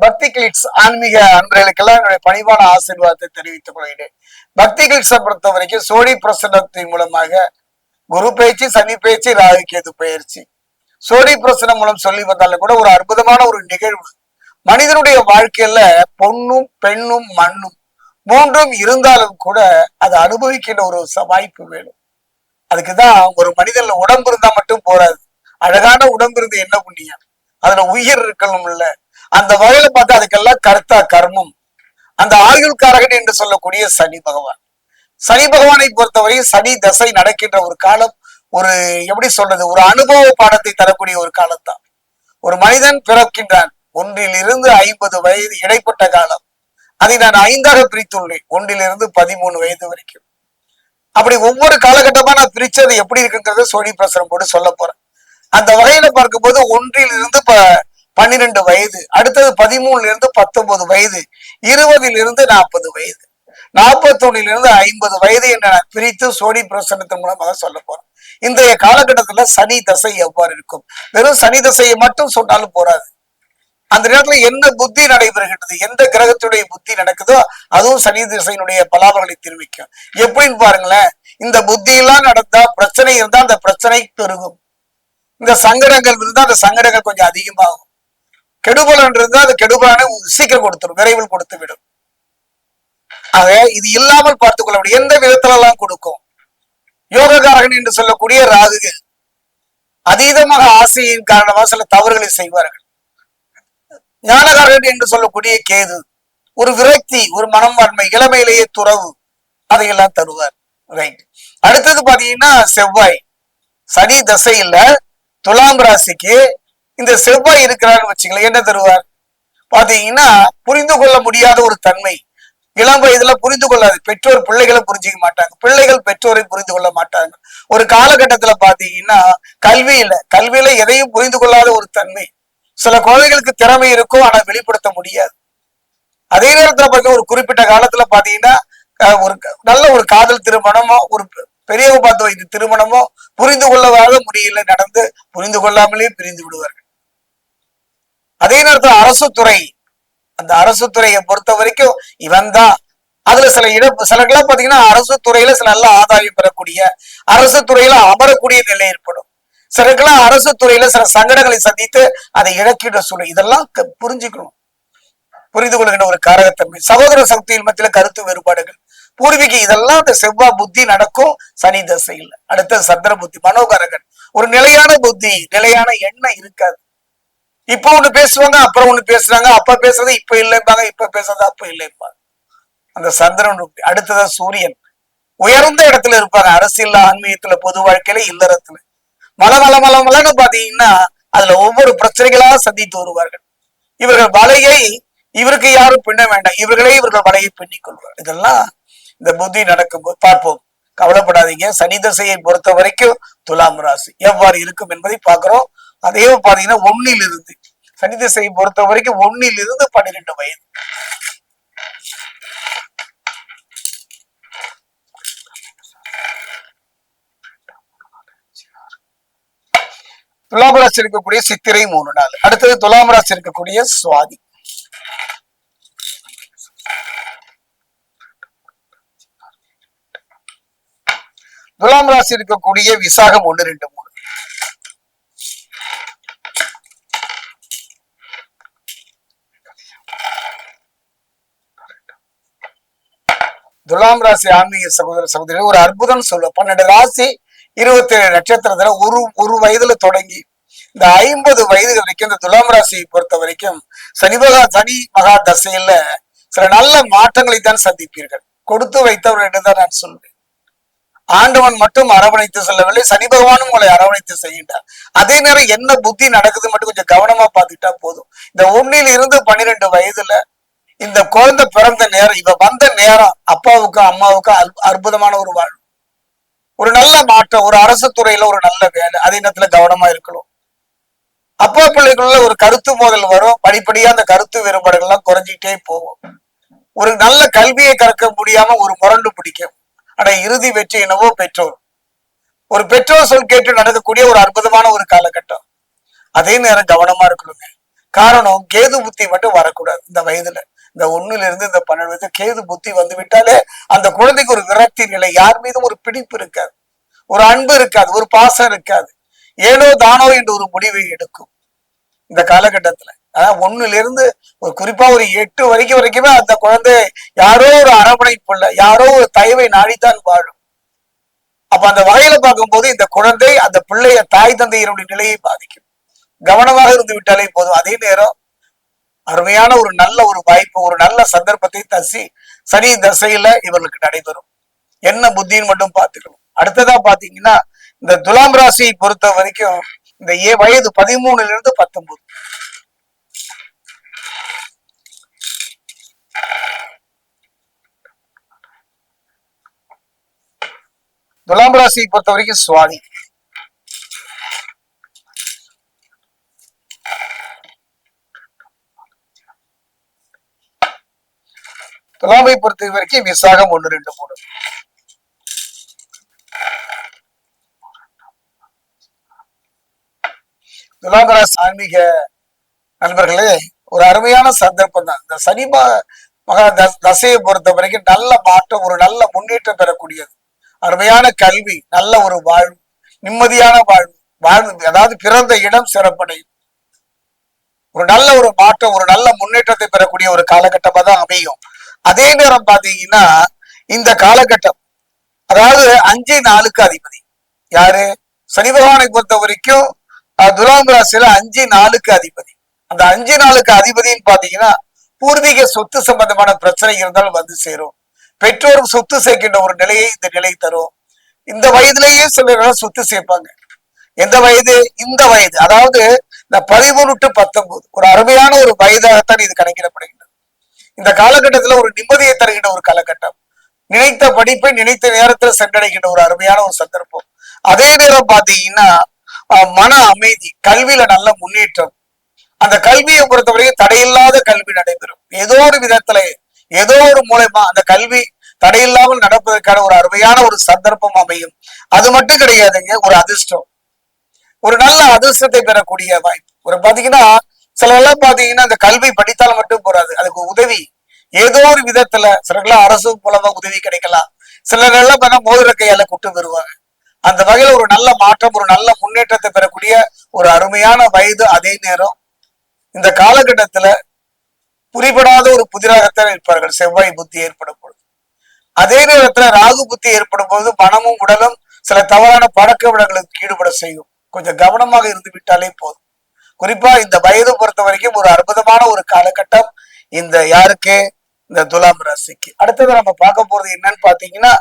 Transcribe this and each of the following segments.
பக்தி கிளிட்ஸ் ஆன்மீக அன்பர்களுக்கெல்லாம் என்னுடைய பணிவான ஆசீர்வாதத்தை தெரிவித்துக் கொள்கிறேன். பக்தி கிளிட்ஸை பொறுத்த வரைக்கும் சோனி பிரசனத்தின் மூலமாக குரு பயிற்சி சனி பயிற்சி ராகு கேது பயிற்சி. சோனி பிரசனம் மூலம் சொல்லி வந்தாலும் கூட ஒரு அற்புதமான ஒரு நிகழ்வு. மனிதனுடைய வாழ்க்கையில பொண்ணும் பெண்ணும் மண்ணும் மூன்றும் இருந்தாலும் கூட அதை அனுபவிக்கின்ற ஒரு ச- வாய்ப்பு வேணும். அதுக்குதான் ஒரு மனிதன்ல உடம்பு இருந்தா மட்டும் போறாது. அழகான உடம்பு இருந்து என்ன புண்ணியம்? அதுல உயிர் இருக்கணும் இல்ல அந்த வகையில பார்த்தா அதுக்கெல்லாம் கர்த்தா கர்மம். அந்த ஆயுள்காரகன் என்று சொல்லக்கூடிய சனி பகவான். சனி பகவானை பொறுத்தவரை சனி தசை நடக்கின்ற ஒரு காலம் ஒரு எப்படி சொல்றது ஒரு அனுபவ பாடத்தை தரக்கூடிய ஒரு காலம்தான். ஒரு மனிதன் பிறக்கின்றான். ஒன்றிலிருந்து ஐம்பது வயது இடைப்பட்ட காலம். அதை நான் ஐந்தாக பிரித்துள்ளேன். ஒன்றிலிருந்து பதிமூணு வயது வரைக்கும். அப்படி ஒவ்வொரு காலகட்டமா நான் பிரிச்சது எப்படி இருக்குங்கிறத சோழி பிரசரம் போட்டு சொல்ல போறேன். அந்த வகையில பார்க்கும்போது ஒன்றில் இருந்து ப பன்னிரெண்டு வயது அடுத்தது பதிமூணுல இருந்து பத்தொன்பது வயது இருபதுல இருந்து நாற்பது வயது நாற்பத்தொன்னுல இருந்து ஐம்பது வயது என்று நான் பிரித்து சோனி பிரசனத்தின் மூலமாக சொல்ல போறேன். இன்றைய காலகட்டத்துல சனி தசை எவ்வாறு இருக்கும்? வெறும் சனி தசையை மட்டும் சொன்னாலும் போறாது. அந்த நேரத்துல என்ன புத்தி நடைபெறுகின்றது? எந்த கிரகத்துடைய புத்தி நடக்குதோ அதுவும் சனி திசையினுடைய பலாபங்களை தெரிவிக்கும். எப்படின்னு பாருங்களேன் இந்த புத்தி எல்லாம் நடந்தா பிரச்சனை இருந்தா அந்த பிரச்சனை பெருகும். இந்த சங்கடங்கள் இருந்தா அந்த சங்கடங்கள் கொஞ்சம் அதிகமாகும். கெடுபலன் இருந்தா அது கெடுபலனை சீக்கிரம் கொடுத்துரும் விரைவில் கொடுத்து விடும் ஆக இது இல்லாமல் பார்த்துக் கொள்ள முடியும். எந்த விதத்துல எல்லாம் கொடுக்கும்? யோககாரகன் என்று சொல்லக்கூடிய ராகுகள். அதீதமாக ஆசையின் காரணமாக சில தவறுகளை செய்வார்கள். ஞானகாரகன் என்று சொல்லக்கூடிய கேது ஒரு விரக்தி ஒரு மனம்பான்மை இளமையிலேயே துறவு அதையெல்லாம் தருவார். ரைட் அடுத்தது பாத்தீங்கன்னா செவ்வாய். சனி தசையில துலாம் ராசிக்கு இந்த செவ்வாய் இருக்கிறான்னு வச்சுங்களேன் என்ன தருவார்? பாத்தீங்கன்னா புரிந்து கொள்ள முடியாத ஒரு தன்மை. இளம் வயதுல புரிந்து கொள்ளாது. பெற்றோர் பிள்ளைகளை புரிஞ்சுக்க மாட்டாங்க. பிள்ளைகள் பெற்றோரை புரிந்து கொள்ள மாட்டாங்க. ஒரு காலகட்டத்துல பாத்தீங்கன்னா கல்வியில கல்வியில எதையும் புரிந்து கொள்ளாத ஒரு தன்மை. சில குழந்தைகளுக்கு திறமை இருக்கும் ஆனா வெளிப்படுத்த முடியாது. அதே நேரத்துல பாத்தீங்கன்னா ஒரு குறிப்பிட்ட காலத்துல பாத்தீங்கன்னா ஒரு நல்ல ஒரு காதல் திருமணமோ ஒரு பெ- பெரியவங்க பார்த்து வைத்த திருமணமோ புரிந்து கொள்ளவாத முடியல நடந்து புரிந்து கொள்ளாமலே பிரிந்து விடுவார்கள். அதே நேரத்தில் அரசு துறை அந்த அரசு துறையை பொறுத்த வரைக்கும் இவன் தான் அதுல சில இழப்பு சிலக்கெல்லாம் பாத்தீங்கன்னா அரசு துறையில சில நல்ல ஆதாயம் பெறக்கூடிய அரசு துறையில அமரக்கூடிய நிலை ஏற்படும். சிலருக்கெல்லாம் அரசு துறையில சில சங்கடங்களை சந்தித்து அதை இழக்கிட சொல்லும் இதெல்லாம் க- புரிஞ்சுக்கணும். புரிந்து கொள்கின்ற ஒரு காரகத்தன்மை. சகோதர சக்தியின் மத்தியில கருத்து வேறுபாடுகள். பூர்வீக இதெல்லாம் அந்த செவ்வாய் புத்தி நடக்கும் சனி தசையில். அடுத்த சந்திர புத்தி மனோகரகன். ஒரு நிலையான புத்தி நிலையான எண்ணம் இருக்காது. இப்ப ஒண்ணு பேசுவாங்க அப்புறம் ஒண்ணு பேசுறாங்க. அப்ப பேசுறது இப்ப இல்லைப்பாங்க இப்ப பேசுறது அப்ப இல்லைப்பாங்க அந்த சந்திரன் அடுத்ததான் சூரியன். உயர்ந்த இடத்துல இருப்பாங்க. அரசியல் ஆன்மீகத்துல பொது வாழ்க்கையில இல்லறத்துல. மல மல மல மலன்னு பாத்தீங்கன்னா அதுல ஒவ்வொரு பிரச்சனைகளா சந்தித்து வருவார்கள். இவர்கள் வலையை இவருக்கு யாரும் பின்ன வேண்டாம். இவர்களே இவர்கள் வலையை பின்னிக் கொள்வார் இதெல்லாம் இந்த புத்தி நடக்கும்போது பார்ப்போம். கவலைப்படாதீங்க. சனி தசையை பொறுத்த வரைக்கும் துலாம் ராசி. எவ்வாறு இருக்கும் என்பதை பார்க்கிறோம். அதே பாத்தீங்கன்னா ஒன்னில் இருந்து சனி திசையை பொறுத்த வரைக்கும் ஒன்னில் இருந்து பன்னிரெண்டு வயது துலாம் ராசி இருக்கக்கூடிய சித்திரை மூணு நாள். அடுத்தது துலாம் ராசி இருக்கக்கூடிய சுவாதி. துலாம் ராசி இருக்கக்கூடிய விசாகம் ஒன்னு ரெண்டு மூணு. துலாம் ராசி ஆன்மீக சகோதர சகோதரி ஒரு அற்புதம் சொல்லுவேன் பன்னெண்டு ராசி இருபத்தி ஏழு நட்சத்திரத்துல ஒரு ஒரு வயதுல தொடங்கி இந்த ஐம்பது வயது வரைக்கும் இந்த துலாம் ராசியை பொறுத்த வரைக்கும் சனி மகா சனி மகா தசையில சில நல்ல மாற்றங்களை தான் சந்திப்பீர்கள். கொடுத்து வைத்தவர் என்று தான் நான் சொல்வேன். ஆண்டவன் மட்டும் அரவணைத்து செல்லவில்லை சனி பகவானும் உங்களை அரவணைத்து செய்கின்றார். அதே நேரம் என்ன புத்தி நடக்குது மட்டும் கொஞ்சம் கவனமா பார்த்துக்கிட்டா போதும். இந்த ஒன்னில் இருந்து பன்னிரெண்டு வயதுல இந்த குழந்தை பிறந்த நேரம் இவ வந்த நேரம் அப்பாவுக்கும் அம்மாவுக்கும் அற்புதமான ஒரு வாழ்வு. ஒரு நல்ல மாற்றம் ஒரு அரசு துறையில ஒரு நல்ல வேலை. அதே நேரத்துல கவனமா இருக்கணும். அப்பா பிள்ளைக்குள்ள ஒரு கருத்து மோதல் வரும். படிப்படியா அந்த கருத்து வேறுபாடுகள்லாம் குறைஞ்சிட்டே போகும். ஒரு நல்ல கல்வியை கற்க முடியாம ஒரு முரண்டு பிடிக்கும். ஆனா இறுதி வெற்றி என்னவோ பெற்றோர். ஒரு பெற்றோர் சொல் கேட்டு நடக்கக்கூடிய ஒரு அற்புதமான ஒரு காலகட்டம். அதே நேரம் கவனமா இருக்கணுங்க. காரணம் கேது புத்தி மட்டும் வரக்கூடாது இந்த வயதுல. இந்த ஒண்ணுல இருந்து இந்த பன்னெண்டு வயசு கேது புத்தி வந்து விட்டாலே அந்த குழந்தைக்கு ஒரு விரக்தி நிலை யார் மீதும் ஒரு பிடிப்பு இருக்காது. ஒரு அன்பு இருக்காது ஒரு பாசம் இருக்காது. ஏனோ தானோ என்று ஒரு முடிவை எடுக்கும். இந்த காலகட்டத்துல. அதாவது ஒண்ணுல இருந்து ஒரு குறிப்பா ஒரு எட்டு வரைக்கும் வரைக்குமே அந்த குழந்தை யாரோ ஒரு அரவணைப்புள்ள யாரோ ஒரு தயவை நாடித்தான் வாழும். அப்ப அந்த வகையில பார்க்கும்போது இந்த குழந்தை அந்த பிள்ளைய தாய் தந்தையினுடைய நிலையை பாதிக்கும். கவனமாக இருந்து விட்டாலே போதும். அதே நேரம் அருமையான ஒரு நல்ல ஒரு வாய்ப்பு ஒரு நல்ல சந்தர்ப்பத்தை தசி சனி தசையில இவர்களுக்கு நடைபெறும். என்ன புத்தின்னு மட்டும் பார்த்துக்கணும். அடுத்ததா பாத்தீங்கன்னா இந்த துலாம் ராசியை பொறுத்த வரைக்கும் இந்த ஏ வயது பதிமூணுல இருந்து பத்தொன்பது. துலாம் ராசியை பொறுத்த வரைக்கும் சுவாதி. துலாமை பொறுத்த வரைக்கும் விசாகம் ஒன்று ரெண்டு மூணு. துலாமராசி ஆன்மீக நண்பர்களே ஒரு அருமையான சந்தர்ப்பம் தான் இந்த சனி மகா தசையை பொறுத்த வரைக்கும் நல்ல மாற்றம் ஒரு நல்ல முன்னேற்றம் பெறக்கூடியது. அருமையான கல்வி நல்ல ஒரு வாழ்வு நிம்மதியான வாழ்வு வாழ்வு அதாவது பிறந்த இடம் சிறப்படையும். ஒரு நல்ல ஒரு மாற்றம் ஒரு நல்ல முன்னேற்றத்தை பெறக்கூடிய ஒரு காலகட்டமா தான் அமையும். அதே நேரம் பாத்தீங்கன்னா இந்த காலகட்டம் அதாவது அஞ்சு நாளுக்கு அதிபதி. யாரு? சனி பகவானை பொறுத்த வரைக்கும் அஹ், துலாம் ராசியில அஞ்சு நாளுக்கு அதிபதி. அந்த அஞ்சு நாளுக்கு அதிபதின்னு பாத்தீங்கன்னா பூர்வீக சொத்து சம்பந்தமான பிரச்சனை இருந்தாலும் வந்து சேரும். பெற்றோர் சொத்து சேர்க்கின்ற ஒரு நிலையை இந்த நிலை தரும். இந்த வயதுலயே சிலர் சொத்து சேர்ப்பாங்க. எந்த வயது? இந்த வயது. அதாவது இந்த பதிமூணு டு பத்தொன்பது. ஒரு அருமையான ஒரு வயதாகத்தான் இது கணக்கிடப்படுகின்றது. இந்த காலகட்டத்துல ஒரு நிம்மதியை தருகின்ற ஒரு காலகட்டம். நினைத்த படிப்பை நினைத்த நேரத்துல சென்றடைகின்ற ஒரு அருமையான ஒரு சந்தர்ப்பம். அதே நேரம் பாத்தீங்கன்னா மன அமைதி கல்வியில நல்ல முன்னேற்றம். அந்த கல்வியை பொறுத்தவரைக்கும் தடையில்லாத கல்வி நடைபெறும். ஏதோ ஒரு விதத்துல ஏதோ ஒரு மூலயமா அந்த கல்வி தடையில்லாமல் நடப்பதற்கான ஒரு அருமையான ஒரு சந்தர்ப்பம் அமையும். அது மட்டும் கிடையாதுங்க ஒரு அதிர்ஷ்டம். ஒரு நல்ல அதிர்ஷ்டத்தை பெறக்கூடிய வாய்ப்பு. ஒரு பாத்தீங்கன்னா சில எல்லாம் பாத்தீங்கன்னா அந்த கல்வி படித்தால் மட்டும் போறாது. அதுக்கு உதவி ஏதோ ஒரு விதத்துல சிலர்லாம் அரசு மூலமா உதவி கிடைக்கலாம். சிலர் எல்லாம் பார்த்தா மோதிர கையால கூட்டு வருவாங்க. அந்த வகையில ஒரு நல்ல மாற்றம் ஒரு நல்ல முன்னேற்றத்தை பெறக்கூடிய ஒரு அருமையான வயது அதே நேரம். இந்த காலகட்டத்துல புரிபடாத ஒரு புதிராகத்தான் இருப்பார்கள். செவ்வாய் புத்தி ஏற்படும் பொழுது. அதே நேரத்துல ராகு புத்தி ஏற்படும் பொழுது மனமும் உடலும் சில தவறான பழக்க விடங்களுக்கு ஈடுபட செய்யும். கொஞ்சம் கவனமாக இருந்து விட்டாலே போதும். குறிப்பா இந்த வயது பொறுத்த வரைக்கும் ஒரு அற்புதமான ஒரு காலகட்டம் இந்த யாருக்கு? இந்த துலாம் ராசிக்கு. அடுத்தது நம்ம பார்க்க போறது என்னன்னு பாத்தீங்கன்னா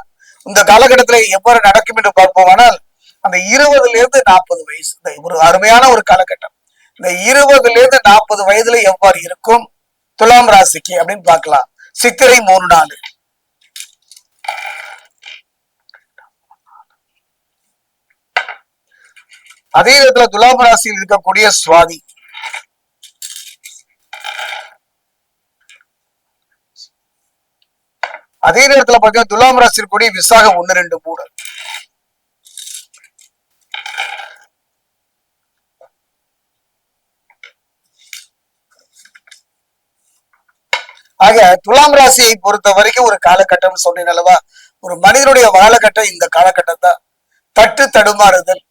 இந்த காலகட்டத்துல எவ்வாறு நடக்கும் என்று பார்ப்போமானால் அந்த இருபதுல இருந்து நாற்பது வயசு இந்த ஒரு அருமையான ஒரு காலகட்டம். இந்த இருபதுல இருந்து நாற்பது வயதுல எவ்வாறு இருக்கும்? துலாம் ராசிக்கு அப்படின்னு பார்க்கலாம். சித்திரை மூணு நாள். அதே நேரத்துல துலாம் ராசியில் இருக்கக்கூடிய சுவாதி. அதே நேரத்துல பாத்தீங்கன்னா துலாம் ராசி இருக்கக்கூடிய விசாகம் ஒண்ணு ரெண்டு மூணு. ஆக துலாம் ராசியை பொறுத்த வரைக்கும் ஒரு காலகட்டம் சொன்னேன் அல்லவா? ஒரு மனிதனுடைய காலகட்டம் இந்த காலகட்டம் தான் தட்டு தடுமாறுதல்.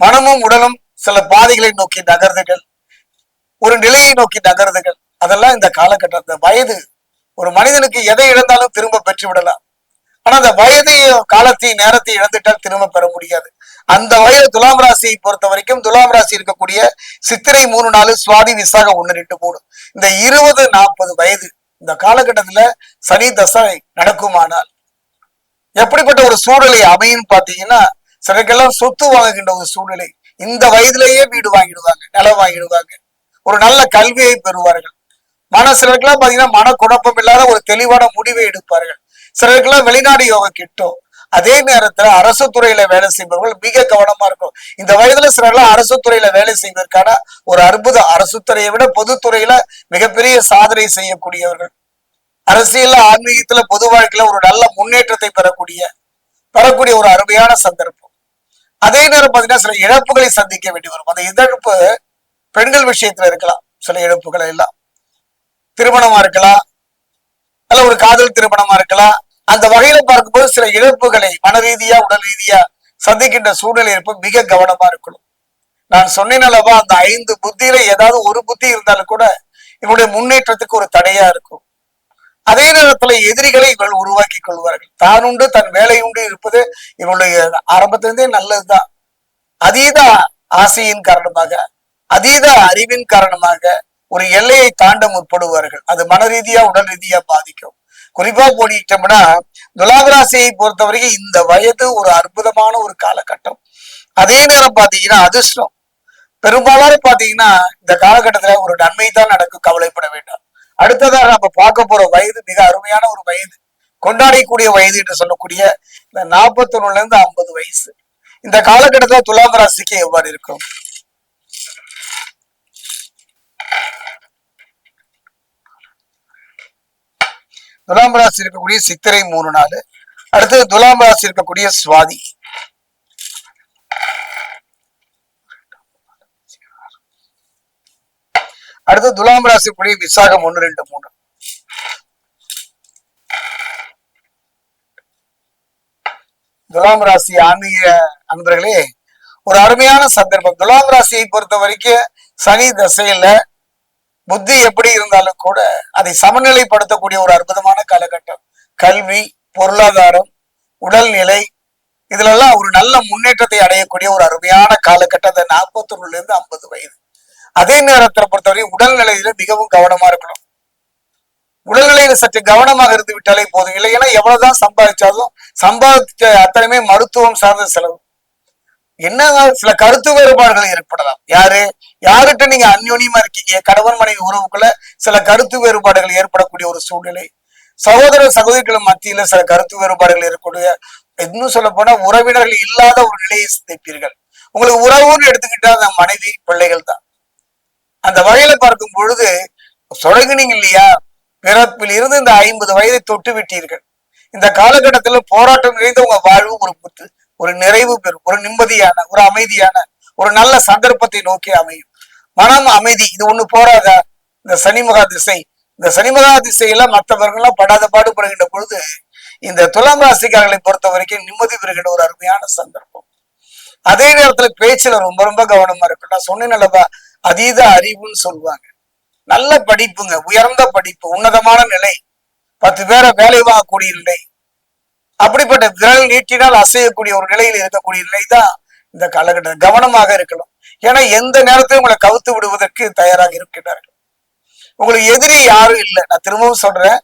மனமும் உடலும் சில பாதைகளை நோக்கி நகர்வுகள் ஒரு நிலையை நோக்கி நகர்வுகள் அதெல்லாம் இந்த காலகட்டம். இந்த வயது. ஒரு மனிதனுக்கு எதை இழந்தாலும் திரும்ப பெற்று விடலாம் ஆனா அந்த வயதையும் காலத்தையும் நேரத்தை இழந்துட்டால் திரும்ப பெற முடியாது. அந்த வயது துலாம் ராசியை பொறுத்த வரைக்கும் துலாம் ராசி இருக்கக்கூடிய சித்திரை மூணு நாலு சுவாதி விசாக ஒண்ணு ரெண்டு மூணு. இந்த இருபது நாற்பது வயது. இந்த காலகட்டத்துல சனி தசை நடக்குமானால் எப்படிப்பட்ட ஒரு சூழலை அமையும் பாத்தீங்கன்னா சிலருக்கெல்லாம் சொத்து வாங்குகின்ற ஒரு சூழ்நிலை. இந்த வயதிலேயே வீடு வாங்கிடுவாங்க நிலம் வாங்கிடுவாங்க. ஒரு நல்ல கல்வியை பெறுவார்கள். மன சிலருக்கெல்லாம் பாத்தீங்கன்னா மன குழப்பம் இல்லாத ஒரு தெளிவான முடிவை எடுப்பார்கள். சிலருக்கெல்லாம் வெளிநாடு யோகம் கிட்டும் அதே நேரத்துல அரசு துறையில வேலை செய்பவர்கள் மிக கவனமா இருக்கும் இந்த வயதுல சிலர்லாம் அரசு துறையில வேலை செய்வதற்கான ஒரு அற்புதம் அரசு துறையை விட பொதுத்துறையில மிகப்பெரிய சாதனை செய்யக்கூடியவர்கள். அரசியல்ல ஆன்மீகத்துல பொது வாழ்க்கையில ஒரு நல்ல முன்னேற்றத்தை பெறக்கூடிய பெறக்கூடிய ஒரு அருமையான சந்தர்ப்பம். அதே நேரம் பாத்தீங்கன்னா சில இழப்புகளை சந்திக்க வேண்டி வரும் அந்த இழப்பு பெண்கள் விஷயத்துல இருக்கலாம். சில இழப்புகள் எல்லாம். திருமணமா இருக்கலாம். அல்ல ஒரு காதல் திருமணமா இருக்கலாம். அந்த வகையில பார்க்கும்போது சில இழப்புகளை மன ரீதியா உடல் ரீதியா சந்திக்கின்ற சூழ்நிலை இருப்ப மிக கவனமா இருக்கணும். நான் சொன்னேன் அல்லவா அந்த ஐந்து புத்தியில ஏதாவது ஒரு புத்தி இருந்தாலும் கூட இவனுடைய முன்னேற்றத்துக்கு ஒரு தடையா இருக்கும். அதே நேரத்துல எதிரிகளை இவர்கள் உருவாக்கி கொள்வார்கள். தான் உண்டு தன் வேலை உண்டு இருப்பது இவளுடைய ஆரம்பத்திலிருந்தே நல்லதுதான். அதீத ஆசையின் காரணமாக அதீத அறிவின் காரணமாக ஒரு எல்லையை தாண்ட முற்படுவார்கள். அது மன ரீதியா உடல் ரீதியா பாதிக்கும். குறிப்பா போனிட்டோம்னா பொறுத்த பொறுத்தவரைக்கும் இந்த வயது ஒரு அற்புதமான ஒரு காலகட்டம். அதே நேரம் பாத்தீங்கன்னா அதிர்ஷ்டம். பெரும்பாலான பாத்தீங்கன்னா இந்த காலகட்டத்துல ஒரு நன்மை தான் நடக்கும் கவலைப்பட வேண்டாம். அடுத்ததாக நம்ம பார்க்க போற வயது மிக அருமையான ஒரு வயது. கொண்டாடக்கூடிய வயது என்று சொல்லக்கூடிய இந்த நாற்பத்தொன்னுல இருந்து ஐம்பது வயசு. இந்த காலகட்டத்தில் துலாம் ராசிக்கு எவ்வாறு இருக்கும்? துலாம் ராசி இருக்கக்கூடிய சித்திரை மூணு நாள். அடுத்தது துலாம் ராசி இருக்கக்கூடிய சுவாதி. அடுத்து துலாம் ராசி புலி விசாகம் ஒன்று ரெண்டு மூணு துலாம் ராசி ஆன்மீக அன்பர்களே ஒரு அருமையான சந்தர்ப்பம். துலாம் ராசியை பொறுத்த வரைக்கும் சனி தசையில புத்தி எப்படி இருந்தாலும் கூட அதை சமநிலைப்படுத்தக்கூடிய ஒரு அற்புதமான காலகட்டம். கல்வி பொருளாதாரம் உடல்நிலை இதுல எல்லாம் ஒரு நல்ல முன்னேற்றத்தை அடையக்கூடிய ஒரு அருமையான காலகட்டம். அந்த நாற்பத்தி இருந்து ஐம்பது வயது. அதே நேரத்தை பொறுத்தவரை உடல்நிலையில மிகவும் கவனமா இருக்கணும். உடல்நிலையில சற்று கவனமாக இருந்து விட்டாலே போதும். இல்லைன்னா எவ்வளவுதான் சம்பாதிச்சாலும் சம்பாதிச்ச அத்தனையுமே மருத்துவம் சார்ந்த செலவு. என்ன சில கருத்து வேறுபாடுகள் ஏற்படலாம். யாரு? யாருகிட்ட நீங்க அந்யோன்யமா இருக்கீங்க? கணவன் மனைவி உறவுக்குள்ள சில கருத்து வேறுபாடுகள் ஏற்படக்கூடிய ஒரு சூழ்நிலை. சகோதர சகோதரிகள் மத்தியில சில கருத்து வேறுபாடுகள் இருக்கக்கூடிய இன்னும் சொல்ல போனா உறவினர்கள் இல்லாத ஒரு நிலையை சிந்திப்பீர்கள். உங்களுக்கு உறவுன்னு எடுத்துக்கிட்டா அந்த மனைவி பிள்ளைகள் தான் அந்த வகையில பார்க்கும் பொழுது தொடங்கினீங்க இல்லையா? பிறப்பில் இருந்து இந்த ஐம்பது வயதை தொட்டு விட்டீர்கள். இந்த காலகட்டத்தில் போராட்டம் நிறைந்த உங்க வாழ்வு ஒரு புத்து ஒரு நிறைவு பெறும் ஒரு நிம்மதியான ஒரு அமைதியான ஒரு நல்ல சந்தர்ப்பத்தை நோக்கி அமையும். மனம் அமைதி இது ஒண்ணு போறாதா? இந்த சனிமகா திசை. இந்த சனிமகா திசையில மற்றவர்கள்லாம் படாத பாடுபடுகின்ற பொழுது இந்த துலாம் ராசிக்காரர்களை பொறுத்த வரைக்கும் நிம்மதி பெறுகின்ற ஒரு அருமையான சந்தர்ப்பம். அதே நேரத்துல பேச்சுல ரொம்ப ரொம்ப கவனமா இருக்கு நான் சொன்னேன் அல்லவா? அதீத அறிவுன்னு சொல்லுவாங்க. நல்ல படிப்புங்க உயர்ந்த படிப்பு உன்னதமான நிலை. பத்து பேரை வேலை வாங்கக்கூடிய நிலை. அப்படிப்பட்ட விரல் நீட்டினால் அசையக்கூடிய ஒரு நிலையில் இருக்கக்கூடிய நிலை தான் இந்த காலகட்டம் கவனமாக இருக்கலாம் ஏன்னா எந்த நேரத்தையும் உங்களை கவுத்து விடுவதற்கு தயாராக இருக்கின்றார்கள். உங்களுக்கு எதிரி யாரும் இல்லை. நான் திரும்பவும் சொல்றேன்.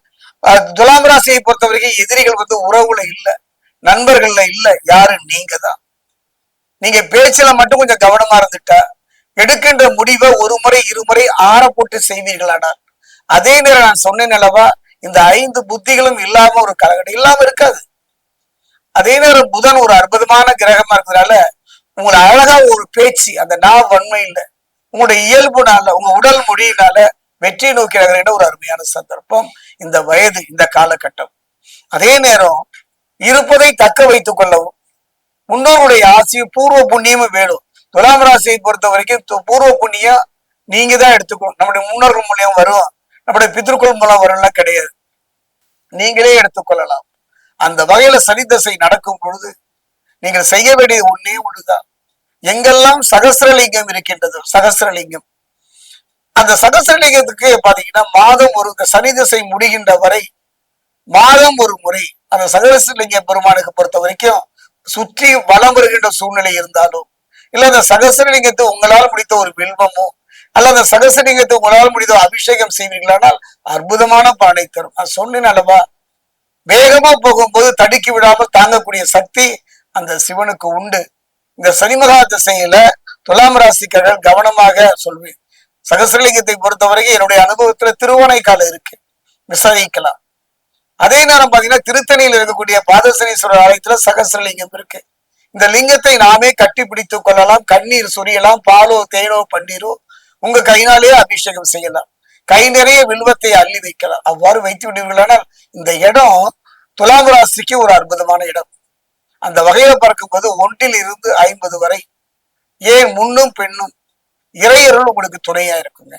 துலாம் ராசியை பொறுத்த வரைக்கும் எதிரிகள் வந்து உறவுல இல்ல. நண்பர்கள்ல இல்ல. யாரு நீங்க தான் நீங்க பேச்சுல மட்டும் கொஞ்சம் கவனமா இருந்துட்டா எடுக்கின்ற முடிவை ஒரு முறை இருமுறை ஆற போட்டு செய்வீர்களானால் அதே நேரம் நான் சொன்னேன் அல்லவா இந்த ஐந்து புத்திகளும் இல்லாம ஒரு காலகட்டம் இல்லாம இருக்காது. அதே நேரம் புதன் ஒரு அற்புதமான கிரகமா இருக்கிறதுனால உங்களை அழகா ஒரு பேச்சு அந்த நா வன்மையில உங்களுடைய இயல்புனால உங்க உடல் மொழியினால வெற்றி நோக்கி நகர்கின்ற ஒரு அருமையான சந்தர்ப்பம் இந்த வயது இந்த காலகட்டம். அதே நேரம் இருப்பதை தக்க வைத்துக் கொள்ளவும் முன்னோருடைய ஆசையும் பூர்வ புண்ணியமும் வேணும். துலாம் ராசியை பொறுத்த வரைக்கும் பூர்வ புண்ணியம் நீங்க தான் எடுத்துக்கணும். நம்முடைய முன்னோர்கள் மூலியம் வரும். நம்முடைய பித்ருக்கள் மூலம் வரும்லாம் கிடையாது. நீங்களே எடுத்துக்கொள்ளலாம். அந்த வகையில சனி தசை நடக்கும் பொழுது நீங்கள் செய்ய வேண்டிய ஒன்னே ஒண்ணுதான். எங்கெல்லாம் சகசிரலிங்கம் இருக்கின்றது சகசிரலிங்கம். அந்த சகசிரலிங்கத்துக்கு பாத்தீங்கன்னா மாதம் ஒரு சனி திசை முடிகின்ற வரை மாதம் ஒரு முறை அந்த சகசிரலிங்க பெருமானுக்கு பொறுத்த வரைக்கும் சுற்றி வளம் வருகின்ற சூழ்நிலை இருந்தாலும் இல்ல அந்த சகசிரலிங்கத்தை உங்களால் முடித்த ஒரு பில்பமோ அல்ல அந்த சகசிரலிங்கத்தை உங்களால் முடித்த அபிஷேகம் செய்வீர்களானால் அற்புதமான பலனை தரும். நான் சொன்னேன் அல்லவா? வேகமா போகும்போது தடுக்கி விடாமல் தாங்கக்கூடிய சக்தி அந்த சிவனுக்கு உண்டு. இந்த சனிமகா திசையில துலாம் ராசிக்காரர்கள் கவனமாக சொல்வேன். சகசரலிங்கத்தை பொறுத்தவரைக்கும் என்னுடைய அனுபவத்துல திருவோணைக்கால இருக்கு. விசாரிக்கலாம். அதே நேரம் பாத்தீங்கன்னா திருத்தணியில் இருக்கக்கூடிய பாதசனீஸ்வரர் ஆலயத்துல சகசரலிங்கம் இருக்கு. இந்த லிங்கத்தை நாமே கட்டி பிடித்துக் கொள்ளலாம். கண்ணீர் சொரியலாம். பாலோ தேனோ பன்னீரோ. உங்க கையினாலே அபிஷேகம் செய்யலாம். கை நிறைய வில்வத்தை அள்ளி வைக்கலாம். அவ்வாறு வைத்து விடுவீர்களானால் இந்த இடம் துலாம் ராசிக்கு ஒரு அற்புதமான இடம். அந்த வகையில பார்க்கும்போது ஒன்றில் இருந்து ஐம்பது வரை. ஏன் முன்னும் பெண்ணும் இறையர்கள் உங்களுக்கு துணையா இருக்குங்க.